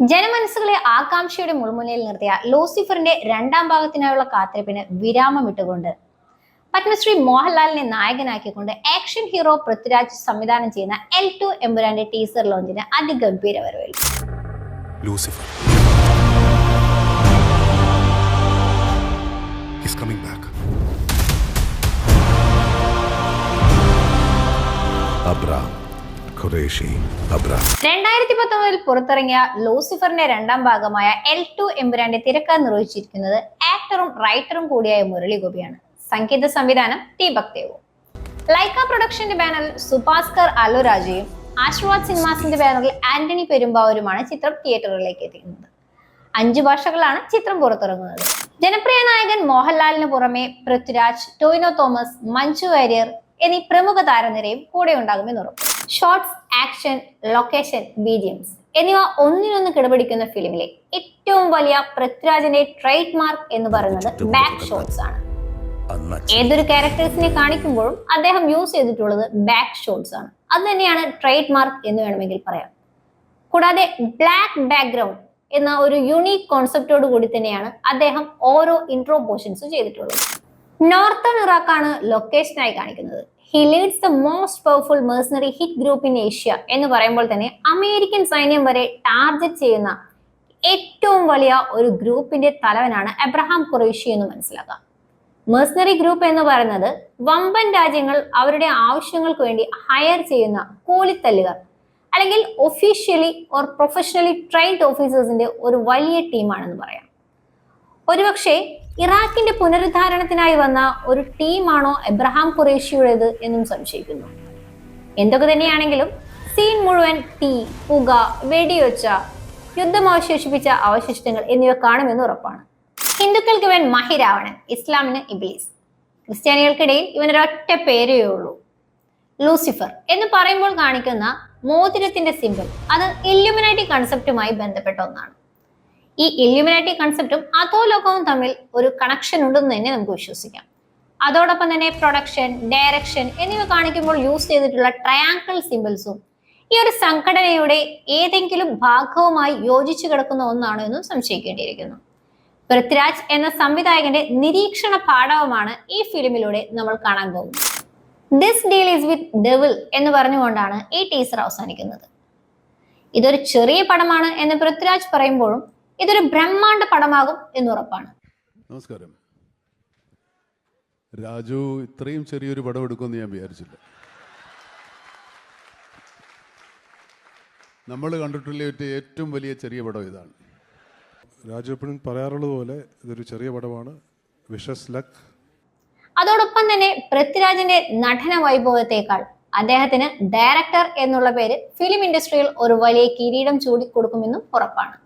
ജനമനസ്സുകളെ ആകാംക്ഷയുടെ മുൾമുനയിൽ നിർത്തിയ ലൂസിഫറിന്റെ രണ്ടാം ഭാഗത്തിനായുള്ള കാത്തിരിപ്പിന് വിരാമം ഇട്ടുകൊണ്ട് പത്മശ്രീ മോഹൻലാലിനെ നായകനാക്കിക്കൊണ്ട് ആക്ഷൻ ഹീറോ പൃഥ്വിരാജ് സംവിധാനം ചെയ്യുന്ന എൽ ടു എമ്പുരാന്റെ ടീസർ ലോഞ്ചിന് അതിഗംഭീര വരവേൽപ്പ്. He's coming back. Abram. Abram. രണ്ടായിരത്തി പത്തൊമ്പതിൽ പുറത്തിറങ്ങിയ ലൂസിഫറിന്റെ രണ്ടാം ഭാഗമായ എൽ ടു എമ്പുരാന്റെ തിരക്കഥ നിർവഹിച്ചിരിക്കുന്നത് ആക്ടറും റൈറ്ററും കൂടിയായ മുരളി ഗോപിയാണ്. സംഗീത സംവിധാനം ദീപക് ദേവു ലൈക്ക പ്രൊഡക്ഷന്റെ ബാനറിൽ സുഭാസ്കർ അലുരാജയും ആശീർവാദ് സിനിമാസിന്റെ ബാനറിൽ ആന്റണി പെരുമ്പാവൂരുമാണ് ചിത്രം തിയേറ്ററുകളിലേക്ക് എത്തിക്കുന്നത്. അഞ്ചു ഭാഷകളാണ് ചിത്രം പുറത്തിറങ്ങുന്നത്. ജനപ്രിയ നായകൻ മോഹൻലാലിന് പുറമെ പൃഥ്വിരാജ് ടോയിനോ തോമസ് മഞ്ജു വാര്യർ എന്നീ പ്രമുഖ താരനിരയും കൂടെ ഉണ്ടാകുമെന്ന് ഉറപ്പ് ഷോർട്സ് ആക്ഷൻ ലൊക്കേഷൻ ബീജിയംസ് എന്നിവ ഒന്നിനൊന്ന് കിടപിടിക്കുന്ന ഫിലിമിലെ ഏറ്റവും വലിയ പൃഥ്വിരാജിന്റെ ട്രേഡ് മാർക്ക് എന്ന് പറയുന്നത് ബാക്ക് ഷോട്ട്സ് ആണ്. ഏതൊരു ക്യാരക്ടേഴ്സിനെ കാണിക്കുമ്പോഴും അദ്ദേഹം യൂസ് ചെയ്തിട്ടുള്ളത് ബാക്ക് ഷോട്ട്സ് ആണ്. അത് തന്നെയാണ് ട്രേഡ് മാർക്ക് എന്ന് വേണമെങ്കിൽ പറയാം. കൂടാതെ ബ്ലാക്ക് ബാക്ക്ഗ്രൗണ്ട് എന്ന ഒരു യുണീക് കോൺസെപ്റ്റോട് കൂടി തന്നെയാണ് അദ്ദേഹം ഓരോ ഇൻട്രോ പോർഷൻസും ചെയ്തിട്ടുള്ളത്. നോർത്തേൺ ഇറാഖാണ് ലൊക്കേഷനായി കാണിക്കുന്നത്. He leads the most powerful mercenary hit group in Asia എന്ന് പറയുമ്പോൾ തന്നെ അമേരിക്കൻ സൈന്യം വരെ ടാർഗറ്റ് ചെയ്യുന്ന ഏറ്റവും വലിയ ഒരു ഗ്രൂപ്പിന്റെ തലവനാണ് എബ്രഹാം ഖുറേഷി എന്ന് മനസ്സിലാക്കാം. മേഴ്സണറി ഗ്രൂപ്പ് എന്ന് പറയുന്നത് വമ്പൻ രാജ്യങ്ങൾ അവരുടെ ആവശ്യങ്ങൾക്ക് വേണ്ടി ഹയർ ചെയ്യുന്ന കൂലിത്തല്ലുകാർ അല്ലെങ്കിൽ ഒഫീഷ്യലി ഓർ പ്രൊഫഷണലി ട്രെയിൻഡ് ഓഫീസേഴ്സിന്റെ ഒരു വലിയ ടീമാണെന്ന് പറയാം. ഒരുപക്ഷെ ഇറാഖിന്റെ പുനരുദ്ധാരണത്തിനായി വന്ന ഒരു ടീമാണോ എബ്രഹാം ഖുറേഷിയുടേത് എന്നും സംശയിക്കുന്നു. എന്തൊക്കെ തന്നെയാണെങ്കിലും സീൻ മുഴുവൻ തീ പുക വെടിയൊച്ച യുദ്ധം അവശേഷിപ്പിച്ച അവശിഷ്ടങ്ങൾ എന്നിവ കാണുമെന്ന് ഉറപ്പാണ്. ഹിന്ദുക്കൾക്ക് ഇവൻ മഹിരാവണൻ ഇസ്ലാമിന് ഇബ്ലീസ്. ക്രിസ്ത്യാനികൾക്കിടയിൽ ഇവനൊരൊറ്റ പേരേ ഉള്ളൂ. ലൂസിഫർ എന്ന് പറയുമ്പോൾ കാണിക്കുന്ന മോതിരത്തിന്റെ സിമ്പിൾ അത് ഇല്ലുമിനാറ്റി കൺസെപ്റ്റുമായി ബന്ധപ്പെട്ട ഒന്നാണ്. ഈ ഇല്ലുമിനാറ്റി കൺസെപ്റ്റും അധോലോകവും തമ്മിൽ ഒരു കണക്ഷൻ ഉണ്ടെന്ന് തന്നെ നമുക്ക് വിശ്വസിക്കാം. അതോടൊപ്പം തന്നെ പ്രൊഡക്ഷൻ ഡയറക്ഷൻ എന്നിവ കാണിക്കുമ്പോൾ യൂസ് ചെയ്തിട്ടുള്ള ട്രയാങ്കിൾ സിമ്പിൾസും ഈ ഒരു സംഘടനയുടെ ഏതെങ്കിലും ഭാഗവുമായി യോജിച്ചു കിടക്കുന്ന ഒന്നാണോ എന്നും സംശയിക്കേണ്ടിയിരിക്കുന്നു. പൃഥ്വിരാജ് എന്ന സംവിധായകന്റെ നിരീക്ഷണ പാഠവുമാണ് ഈ ഫിലിമിലൂടെ നമ്മൾ കാണാൻ പോകുന്നത്. This deal is with devil എന്ന് പറഞ്ഞുകൊണ്ടാണ് ഈ ടീസർ അവസാനിക്കുന്നത്. ഇതൊരു ചെറിയ പടമാണ് എന്ന് പൃഥ്വിരാജ് പറയുമ്പോഴും ഇതൊരു ബ്രഹ്മാണ്ഡ പടമാകും എന്ന് ഉറപ്പാണ് നമസ്കാരം. രാജു ഇത്രയും ചെറിയൊരു പടം എടുക്കുമെന്ന് ഞാൻ വിചാരിച്ചില്ല. നമ്മൾ കണ്ടിട്ടുള്ള ഏറ്റവും വലിയ ചെറിയ പടം ഇതാണ്. രാജു എപ്പോഴും പറയാറുള്ളത് പോലെ ഇതൊരു ചെറിയ പടമാണ്. വിഷസ് ലക്ക് അതോടൊപ്പം തന്നെ പൃഥ്വിരാജിന്റെ നടന വൈഭവത്തെക്കാൾ അദ്ദേഹത്തിന് ഡയറക്ടർ എന്നുള്ള പേര് ഫിലിം ഇൻഡസ്ട്രിയിൽ ഒരു വലിയ കിരീടം ചൂടിക്കൊടുക്കുമെന്നും ഉറപ്പാണ്.